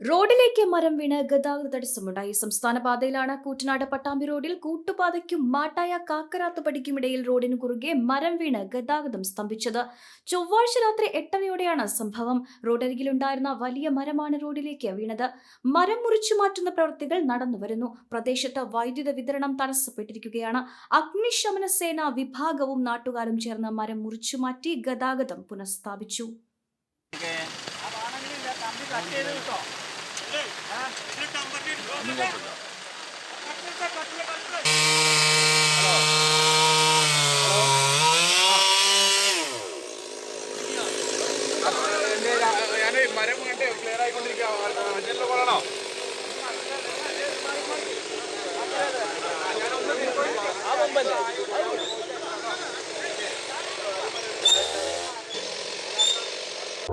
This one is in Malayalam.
റോഡിലേക്ക് മരം വീണ് ഗതാഗത തടസ്സമുണ്ടായി സംസ്ഥാന പാതയിലാണ് കൂറ്റനാട് പട്ടാമ്പി റോഡിൽ കൂട്ടുപാതയ്ക്കും മാട്ടായ കാക്കരാത്തുപടിക്കുമിടയിൽ റോഡിന് കുറുകെ മരം വീണ് ഗതാഗതം സ്തംഭിച്ചത്. ചൊവ്വാഴ്ച രാത്രി എട്ടരയോടെയാണ് സംഭവം. റോഡരികിലുണ്ടായിരുന്ന വലിയ മരമാണ് റോഡിലേക്ക് വീണത്. മരം മുറിച്ചു മാറ്റുന്ന പ്രവൃത്തികൾ നടന്നുവരുന്നു പ്രദേശത്ത് വൈദ്യുത വിതരണം തടസ്സപ്പെട്ടിരിക്കുകയാണ്. അഗ്നിശമന സേനാ വിഭാഗവും നാട്ടുകാരും ചേർന്ന് മരം മുറിച്ചു മാറ്റി ഗതാഗതം പുനഃസ്ഥാപിച്ചു. ഞാൻ മരം കണ്ട് ക്ലിയർ ആയിക്കൊണ്ടിരിക്കുക മഞ്ഞളിൽ പറയണോ